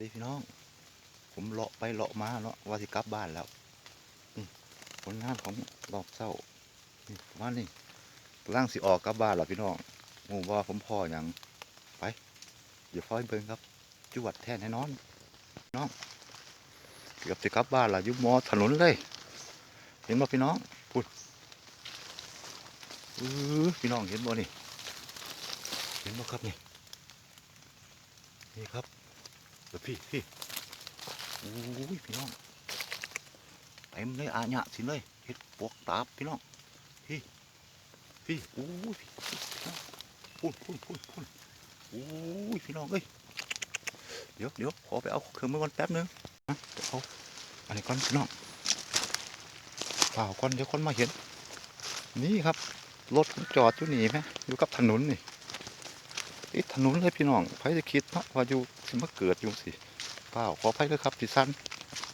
เฮ้พี่น้อง ผมเลาะไปเลาะมาเนาะว่าสิกลับบ้านแล้วนี่ผลงานของรอบเศร้านี่ว่านี่กำลังสิออกกลับบ้านแล้วพี่น้องหมูว่าผมพ่ออย่างไป เดี๋ยวพ่อให้เบิ่งครับจวดแท้แน่นอน น้องเกือบสิกลับบ้านแล้วยุบมอถนนเลย เห็นบ่พี่น้องพูดเออพี่น้องเห็นบ่นี่ เห็นบ่ครับนี่นี่ครับ เดี๋ยวพี่พี่โอ้ยพี่น้องเต็มเลยอาญะสิเลยเห็ดปวกตาบพี่น้องพี่พี่โอ้ยพี่พุ่นพุ่นพุ่นพุ่นโอ้ยพี่น้องเอ้ยเดี๋ยวเดี๋ยวขอไปเอาเครื่องมือก่อนแป๊บนึงนะเดี๋ยวเอาอันนี้ก่อนพี่น้องเปล่าก่อนเดี๋ยวคนมาเห็น นี่ครับรถจอดอยู่นี่ไหมอยู่กับถนนนี่ติดถนนเลยพี่น้องใครจะคิดเนาะว่าอยู่ สิมาเกิดอยู่สิเปล่าขออภัยด้วยครับพี่สัน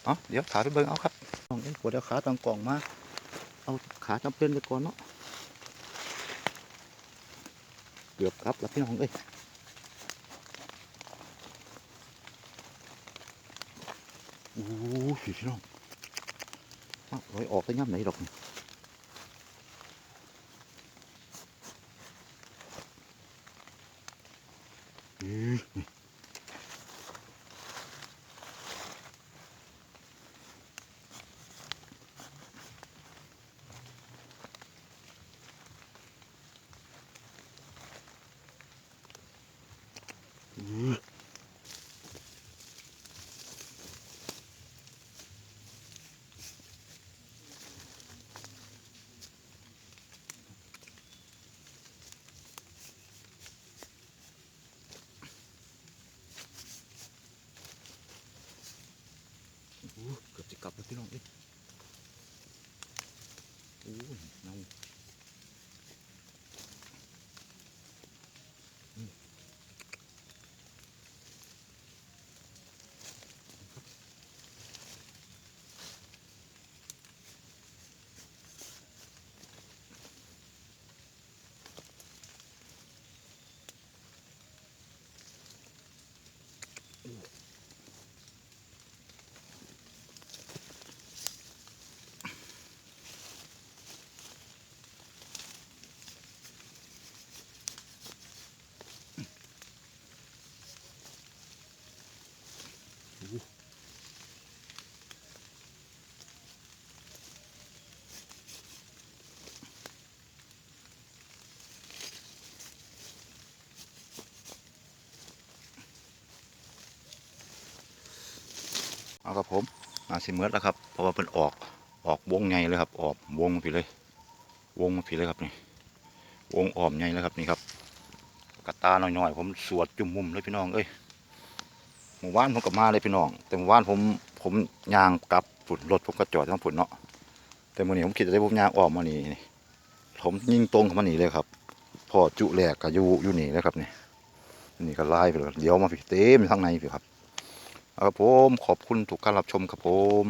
เอ๋อเดี๋ยวขาไปเบิ่งเอาครับน้องเอ้ยปวดเอาขาตังกล่องมา เอาขาจำเป็นไปก่อนเนาะเกือบครับแล้วพี่น้องเอ้ยโอ้ยพี่น้องเอาลอยออกได้ย่ำไหนดอกนี่อื้อนี่ อื้อโอ้ เกือบจะกลับแล้วพี่น้องเอ้ยโอ้ยเนา Mm-hmm. เอาครับผมอาสิเมิดแล้วครับเพราะว่าเป็นออกออกวงไงเลยครับ ออกวงผีเลย วงผีเลยครับนี่วงอ้อมไงแล้วครับนี่ครับกระตาหน่อยๆผมสวดจุ่มมุมเลยพี่น้องเอ้ยหมู่บ้านผมกลับมาเลยพี่น้อง แต่หมู่บ้านผมผมยางกลับฝุ่นรถผมก็จอดทั้งฝุ่นเนาะแต่มื่อนี้ผมคิดจะได้ผมยางออกมานี่นี่ผมยิงตรงเข้ามานี่เลยครับพอจุแหลกกับยูยูนี่เลยครับนี่นี่ก็ไล่ไปเลยเดี๋ยวมาพี่เต็มอยู่ข้างในพี่ครับ ครับผมขอบคุณทุกการรับชมครับผม